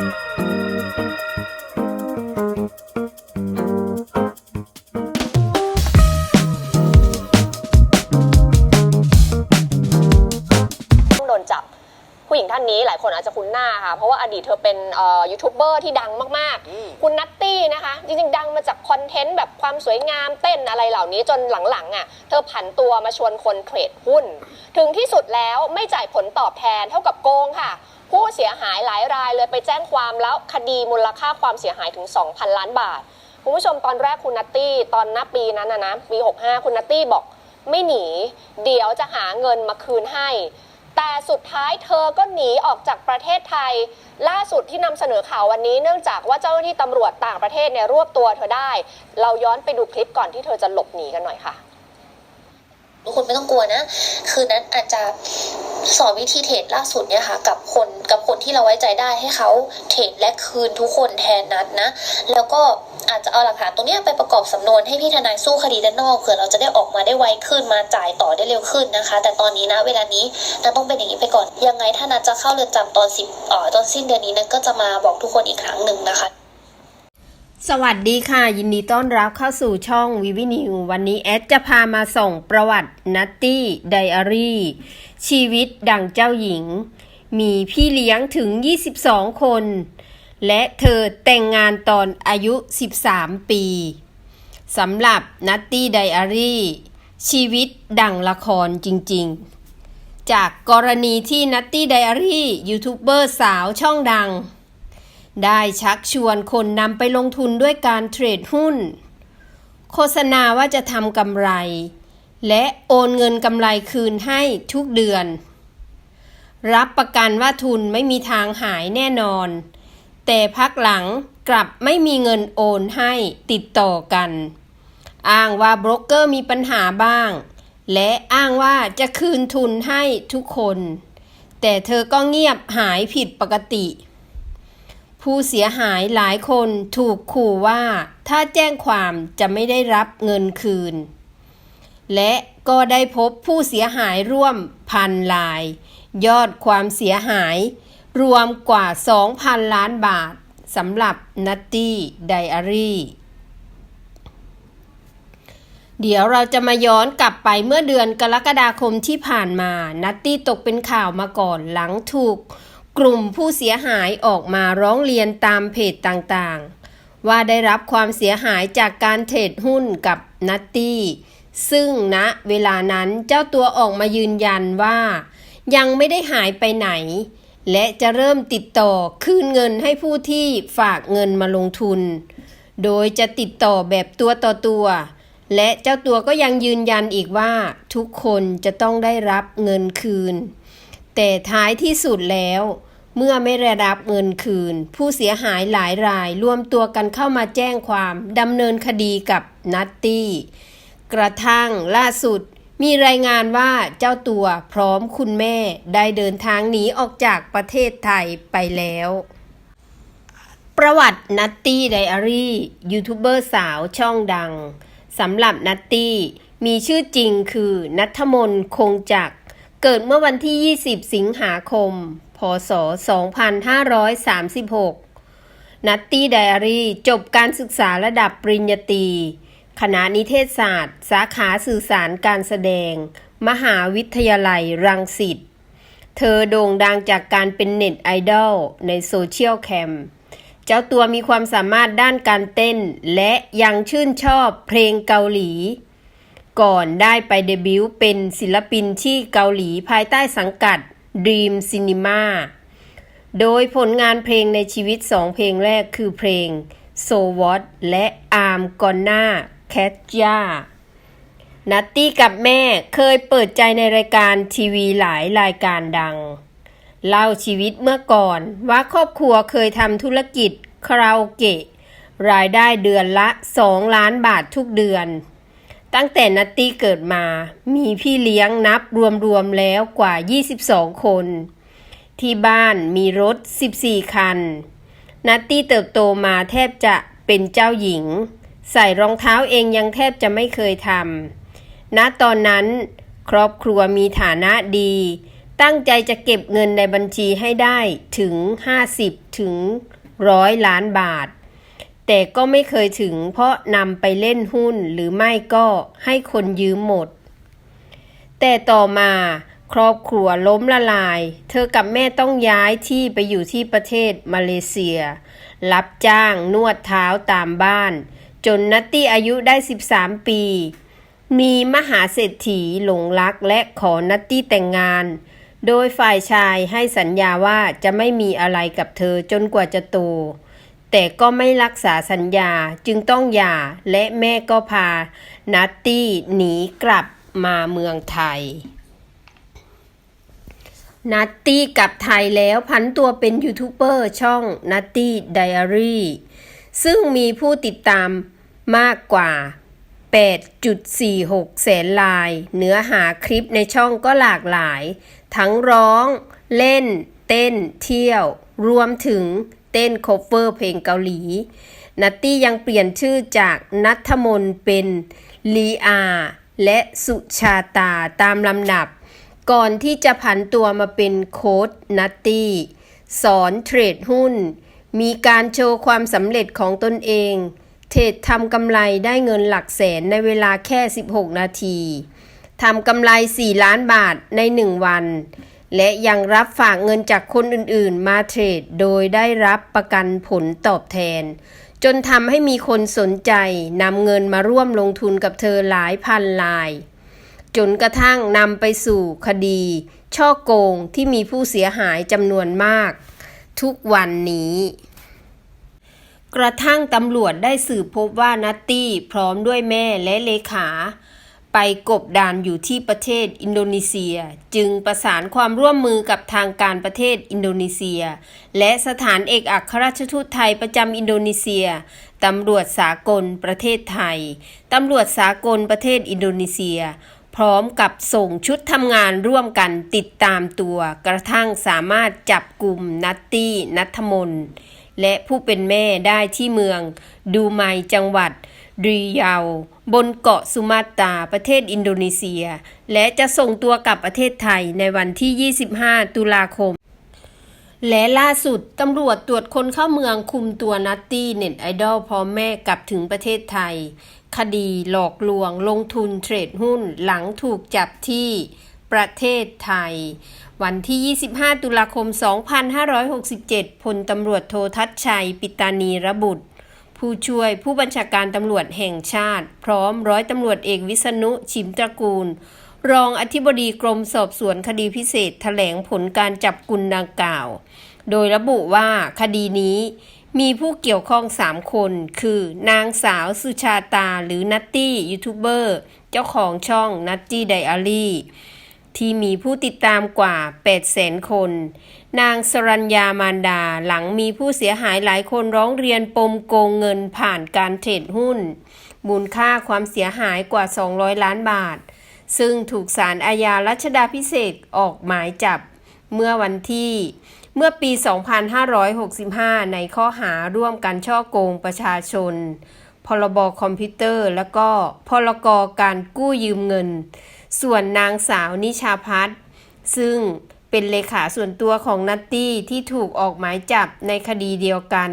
ต้องโดนจับ ผู้หญิงท่านนี้หลายคนอาจจะคุ้นหน้าค่ะ เพราะว่าอดีตเธอเป็นเอ่อยูทูบเบอร์ที่ดังมากอืมๆคุณนัตตี้นะคะ จริงๆ ดังมาจากคอนเทนต์แบบความสวยงามเต้นอะไรเหล่านี้จนหลังๆอะเธอผันตัวมาชวนคนเทรดหุ้น ถึงที่สุดแล้วไม่จ่ายผลตอบแทนเท่ากับโกงค่ะ ผู้เสียหายหลายรายเลยไปแจ้งความแล้วคดีมูลค่าความเสียหายถึง 2,000 ล้านบาท คุณผู้ชมตอนแรกคุณนัตตี้ตอนนับปีนั้นนะนะปี 65 คุณนัตตี้บอกไม่หนี เดี๋ยวจะหาเงินมาคืนให้ แต่สุดท้ายเธอก็หนีออกจากประเทศไทย ล่าสุดที่นำเสนอข่าววันนี้ เนื่องจากว่าเจ้าหน้าที่ตำรวจต่างประเทศเนี่ยรวบตัวเธอได้ เราย้อนไปดูคลิปก่อนที่เธอจะหลบหนีกันหน่อยค่ะ ทุกคนไม่ต้องกลัวนะ คือนั้นอาจจะสอนวิธีเทรดล่าสุดเนี่ยค่ะ กับคนกับคนที่เราไว้ใจได้ให้เขาเทรดและคืนทุกคนแทนนัดนะ แล้วก็อาจจะเอาหลักฐานตรงเนี้ยไปประกอบสำนวนให้พี่ทนายสู้คดีด้านนอกเผื่อเราจะได้ออกมาได้ไวขึ้นมาจ่ายต่อได้เร็วขึ้นนะคะ แต่ตอนนี้นะเวลานี้นัต้องเป็นอย่างนี้ไปก่อน ยังไงถ้านัดจะเข้าเรือนจำตอนสิบเอ่อตอนสิ้นเดือนนี้นัดก็จะมาบอกทุกคนอีกครั้งหนึ่งนะคะ สวัสดีค่ะ ยินดีต้อนรับเข้าสู่ช่องวิวินิววันนี้แอดจะพามาส่งประวัตินัตตี้ไดอารี่ ชีวิตดังเจ้าหญิง มีพี่เลี้ยงถึง 22 คน และเธอแต่งงานตอนอายุ 13 ปีสำหรับนัตตี้ไดอารี่ ชีวิตดังละครจริง ๆ จากกรณีที่นัตตี้ไดอารี่ยูทูบเบอร์สาวช่องดัง ได้ชักชวนคนนำไปลงทุนด้วยการเทรดหุ้น โฆษณาว่าจะทำกำไร และโอนเงินกำไรคืนให้ทุกเดือน รับประกันว่าทุนไม่มีทางหายแน่นอน แต่พักหลังกลับไม่มีเงินโอนให้ติดต่อกัน อ้างว่าโบรกเกอร์มีปัญหาบ้าง และอ้างว่าจะคืนทุนให้ทุกคน แต่เธอก็เงียบหายผิดปกติ ผู้เสียหายหลายคนถูกขู่ว่าถ้าแจ้งความจะไม่ได้รับเงินคืน และก็ได้พบผู้เสียหายร่วมพันลาย ยอดความเสียหาย รวมกว่า 2,000 ล้านบาทสำหรับนัตตี้ไดอารี่เดี๋ยวเราจะมาย้อนกลับไปเมื่อเดือนกรกฎาคมที่ผ่านมา นัตตี้ตกเป็นข่าวมาก่อนหลังถูก กลุ่มผู้เสียหายออกมาร้องเรียนตามเพจต่างๆ ว่าได้รับความเสียหายจากการเทรดหุ้นกับนัตตี้ ซึ่งณเวลานั้นเจ้าตัวออกมายืนยันว่า ยังไม่ได้หายไปไหน และจะเริ่มติดต่อคืนเงินให้ผู้ที่ฝากเงินมาลงทุน โดยจะติดต่อแบบตัวต่อตัว และเจ้าตัวก็ยังยืนยันอีกว่าทุกคนจะต้องได้รับเงินคืน แต่ท้ายที่สุดแล้ว เมื่อไม่ได้รับเงินคืน ผู้เสียหายหลายรายรวมตัวกันเข้ามาแจ้งความดำเนินคดีกับนัตตี้ กระทั่งล่าสุดมีรายงานว่าเจ้าตัวพร้อมคุณแม่ได้เดินทางหนีออกจากประเทศไทยไปแล้ว ประวัตินัตตี้ไดอารี่ยูทูบเบอร์สาวช่องดังสำหรับนัตตี้มีชื่อจริงคือนัทมนคงจักร เกิดเมื่อวันที่ 20 สิงหาคม พศ 2536 นัตตี้ไดอารี่จบการศึกษาระดับปริญญาตรี คณะนิเทศศาสตร์ สาขาสื่อสารการแสดง มหาวิทยาลัยรังสิต เธอโด่งดังจากการเป็นเน็ตไอดอลในโซเชียลแคมเจ้าตัวมีความสามารถด้านการเต้น และยังชื่นชอบเพลงเกาหลี ก่อนได้ไปเดบิวต์เป็นศิลปินที่เกาหลีภายใต้สังกัด Dream Cinema โดยผลงานเพลงในชีวิตสองเพลงแรกคือเพลง So What และ I'm Gonna Catch Ya นัตตี้กับแม่เคยเปิดใจในรายการทีวีหลายรายการดัง เล่าชีวิตเมื่อก่อนว่าครอบครัวเคยทำธุรกิจคาราโอเกะ รายได้เดือนละ 2 ล้านบาททุกเดือน ตั้งแต่นัตตี้เกิดมา มีพี่เลี้ยงนับรวมๆแล้วกว่า 22 คน ที่บ้านมีรถ 14 คัน นัตตี้เติบโตมาแทบจะเป็นเจ้าหญิง ใส่รองเท้าเองยังแทบจะไม่เคยทำณตอนนั้น ครอบครัวมีฐานะดี ตั้งใจจะเก็บเงินในบัญชีให้ได้ถึง 50 ถึงร้อยล้านบาท แต่ก็ไม่เคยถึงเพราะนำไปเล่นหุ้นหรือไม่ก็ให้คนยืมหมด แต่ต่อมาครอบครัวล้มละลาย เธอกับแม่ต้องย้ายที่ไปอยู่ที่ประเทศมาเลเซีย รับจ้างนวดเท้าตามบ้าน จนนัตตี้อายุได้ 13 ปี มีมหาเศรษฐีหลงรักและขอนัตตี้แต่งงาน โดยฝ่ายชายให้สัญญาว่าจะไม่มีอะไรกับเธอจนกว่าจะโต แต่ก็ไม่รักษาสัญญาจึงต้องหย่าและแม่ก็พา นัตตี้หนีกลับมาเมืองไทย นัตตี้กลับไทยแล้วพันตัวเป็นยูทูบเบอร์ช่องนัตตี้ไดอารี่ซึ่งมีผู้ติดตามมากกว่า 8.46 แสนลาย เนื้อหาคลิปในช่องก็หลากหลาย ทั้งร้อง เล่น เต้น เที่ยว รวมถึง เต้นโคเวอร์เพลงเกาหลี นัตตี้ยังเปลี่ยนชื่อจากนัทมนเป็นลีอาและสุชาตาตามลำดับ ก่อนที่จะผันตัวมาเป็นโค้ดนัตตี้ สอนเทรดหุ้น มีการโชว์ความสำเร็จของตนเอง เทรดทำกำไรได้เงินหลักแสนในเวลาแค่ 16 นาทีทำกำไร 4 ล้านบาทใน 1 วัน และยังรับฝากเงินจากคนอื่นๆ มาเทรดโดยได้รับประกันผลตอบแทน จนทำให้มีคนสนใจนำเงินมาร่วมลงทุนกับเธอหลายพันลาย จนกระทั่งนำไปสู่คดี ช่อโกงที่มีผู้เสียหายจำนวนมาก ทุกวันนี้กระทั่งตำรวจได้สืบพบว่านัตตี้พร้อมด้วยแม่และเลขา ไปกบดานอยู่ที่ประเทศอินโดนีเซีย จึงประสานความร่วมมือกับทางการประเทศอินโดนีเซีย และสถานเอกอัครราชทูตไทยประจำอินโดนีเซียตำรวจสากลประเทศไทยตำรวจสากลประเทศอินโดนีเซีย พร้อมกับส่งชุดทำงานร่วมกันติดตามตัว กระทั่งสามารถจับกลุ่มนัตตี้นัทมนและผู้เป็นแม่ได้ที่เมืองดูไมจังหวัด รียาวบนเกาะสุมาตราประเทศอินโดนีเซีย และจะส่งตัวกลับประเทศไทยในวันที่ 25 ตุลาคม และล่าสุดตำรวจตรวจคนเข้าเมืองคุมตัวนัตตี้เน็ตไอดอลพร้อมแม่กลับถึงประเทศไทย คดีหลอกลวงลงทุนเทรดหุ้นหลังถูกจับที่ประเทศไทย วันที่ 25 ตุลาคม 2567 พลตำรวจโททัชชัย ปิตานีระบุตร ผู้ช่วยผู้บัญชาการตำรวจแห่งชาติ พร้อมร้อยตำรวจเอกวิษณุชิมตระกูล รองอธิบดีกรมสอบสวนคดีพิเศษแถลงผลการจับกุมดังกล่าว โดยระบุว่าคดีนี้มีผู้เกี่ยวข้อง 3 คน คือ นางสาวสุชาตาหรือนัตตี้ยูทูบเบอร์ เจ้าของช่องนัตตี้ไดอารี่ ที่มีผู้ติดตามกว่า 800,000 คน นางสรัญญามารดาหลังมีผู้เสียหายหลายคนร้องเรียนปมโกงเงินผ่านการเทรดหุ้น มูลค่าความเสียหายกว่า 200 ล้านบาท ซึ่งถูกศาลอาญารัชดาพิเศษออกหมายจับ เมื่อวันที่เมื่อปี 2565 ในข้อหาร่วมกันช่อโกงประชาชน พรบคอมพิวเตอร์ แล้วก็พรกการกู้ยืมเงิน ส่วนนางสาวนิชาพัฒน์ซึ่งเป็นเลขาส่วนตัวของนัตตี้ที่ถูกออกหมายจับในคดีเดียวกัน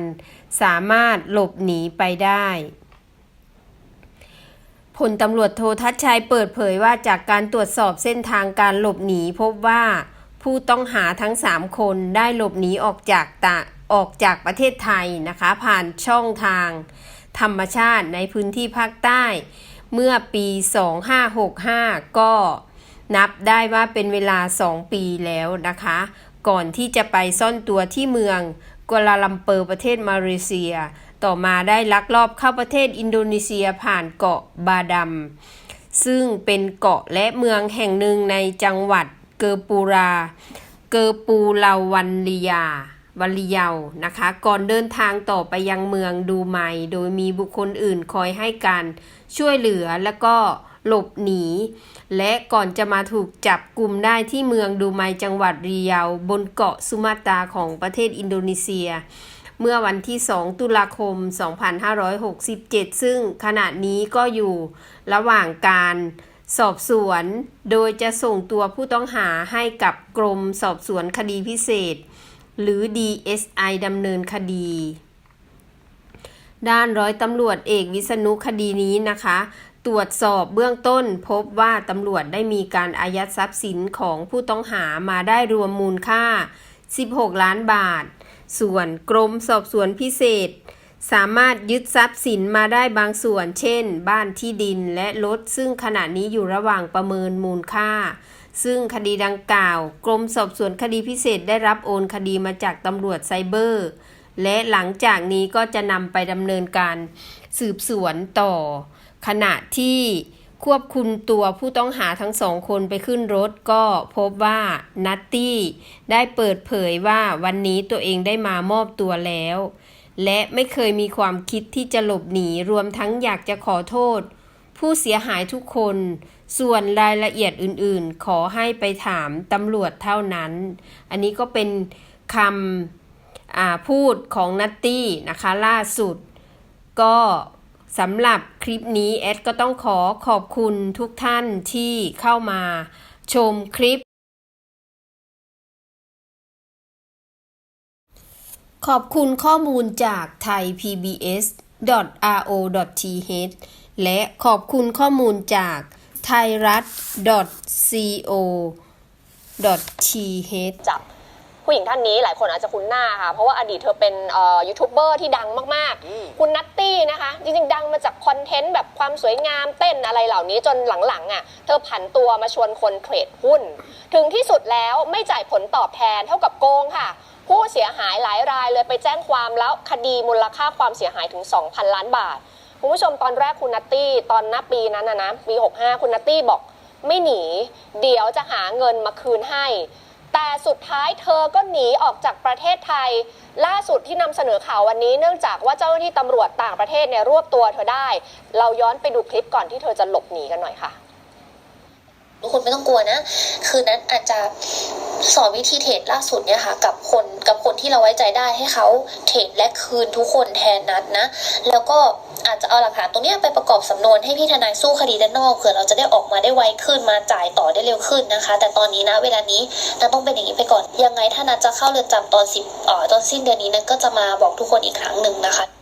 สามารถหลบหนีไปได้พลตำรวจโททัชชัยเปิดเผยว่าจากการตรวจสอบเส้นทางการหลบหนีพบว่าผู้ต้องหาทั้ง 3 คนได้หลบหนีออกจากตะออกจากประเทศไทยนะคะ ผ่านช่องทางธรรมชาติในพื้นที่ภาคใต้ เมื่อปี 2565 ก็นับได้ว่าเป็นเวลา 2 ปีแล้วนะคะ ก่อนที่จะไปซ่อนตัวที่เมืองกัวลาลัมเปอร์ประเทศมาเลเซีย ต่อมาได้ลักลอบเข้าประเทศอินโดนีเซียผ่านเกาะบาดัมซึ่งเป็นเกาะและเมืองแห่งหนึ่งในจังหวัดเกอร์ปูรา เกอร์ปูลาวันลียา วัลีเยานะคะ ก่อนเดินทางต่อไปยังเมืองดูไมโดยมีบุคคลอื่นคอยให้การช่วยเหลือแล้วก็หลบหนี และก่อนจะมาถูกจับกลุ่มได้ที่เมืองดูไมจังหวัดรีเยาบนเกาะสุมาตราของประเทศอินโดนีเซีย เมื่อวันที่ 2 ตุลาคม 2567 ซึ่งขณะนี้ก็อยู่ระหว่างการสอบสวน โดยจะส่งตัวผู้ต้องหาให้กับกรมสอบสวนคดีพิเศษ หรือ DSI ดำเนินคดี ด้านร้อยตำรวจเอกวิษณุคดีนี้นะคะ ตรวจสอบเบื้องต้นพบว่าตำรวจได้มีการอายัดทรัพย์สินของผู้ต้องหามาได้รวมมูลค่า 16 ล้านบาท ส่วนกรมสอบสวนพิเศษ สามารถยึดทรัพย์สินมาได้บางส่วน เช่น บ้านที่ดินและรถซึ่งขณะนี้อยู่ระหว่างประเมินมูลค่า ซึ่งคดีดังกล่าว กรมสอบสวนคดีพิเศษได้รับโอนคดีมาจากตำรวจไซเบอร์ และหลังจากนี้ก็จะนำไปดำเนินการสืบสวนต่อ ขณะที่ควบคุมตัวผู้ต้องหาทั้งสองคนไปขึ้นรถก็พบว่านัตตี้ได้เปิดเผยว่าวันนี้ตัวเองได้มามอบตัวแล้ว และไม่เคยมีความคิดที่จะหลบหนีรวมทั้งอยากจะขอโทษ ผู้เสียหายทุกคน ส่วนรายละเอียดอื่นๆ ขอให้ไปถามตำรวจเท่านั้น อันนี้ก็เป็นคำพูดของนัตตี้นะคะล่าสุด ก็สำหรับคลิปนี้แอดก็ต้องขอขอบคุณทุกท่านที่เข้ามาชมคลิป ขอบคุณข้อมูลจากไทย PBS ro.th และขอบคุณข้อมูลจาก ไทยรัฐ co th จับผู้หญิงท่านนี้หลายคนอาจจะคุ้นหน้าค่ะ เพราะว่าอดีตเธอเป็นเอ่อยูทูบเบอร์ที่ดังมากอืมๆคุณนัตตี้นะคะ จริงๆ ดังมาจากคอนเทนต์แบบความสวยงามเต้นอะไรเหล่านี้จนหลังๆอะเธอผันตัวมาชวนคนเทรดหุ้น ถึงที่สุดแล้วไม่จ่ายผลตอบแทนเท่ากับโกงค่ะ ผู้เสียหายหลายรายเลยไปแจ้งความแล้วคดีมูลค่าความเสียหายถึง 2,000 ล้านบาท คุณผู้ชมตอนแรกคุณนัตตี้ตอนหนับปีนั้นนะนะปี65 คุณนัตตี้บอกไม่หนี เดี๋ยวจะหาเงินมาคืนให้ แต่สุดท้ายเธอก็หนีออกจากประเทศไทย ล่าสุดที่นำเสนอข่าววันนี้ เนื่องจากว่าเจ้าหน้าที่ตำรวจต่างประเทศเนี่ยรวบตัวเธอได้ เราย้อนไปดูคลิปก่อนที่เธอจะหลบหนีกันหน่อยค่ะทุกคนไม่ต้องกลัวนะ คือนั้นอาจจะสอนวิธีเทรดล่าสุดเนี่ยค่ะ กับคนกับคนที่เราไว้ใจได้ให้เขาเทรดและคืนทุกคนแทนนัดนะ แล้วก็ อาจจะเอาหลักฐานตรงนี้ไปประกอบสำนวนให้พี่ทนายสู้คดีด้านนอกเผื่อเราจะได้ออกมาได้ไวขึ้นมาจ่ายต่อได้เร็วขึ้นนะคะ แต่ตอนนี้นะเวลานี้นัดต้องเป็นอย่างนี้ไปก่อน ยังไงถ้านัดจะเข้าเรือนจำตอนสิบเอ่อตอนสิ้นเดือนนี้นัดก็จะมาบอกทุกคนอีกครั้งหนึ่งนะคะ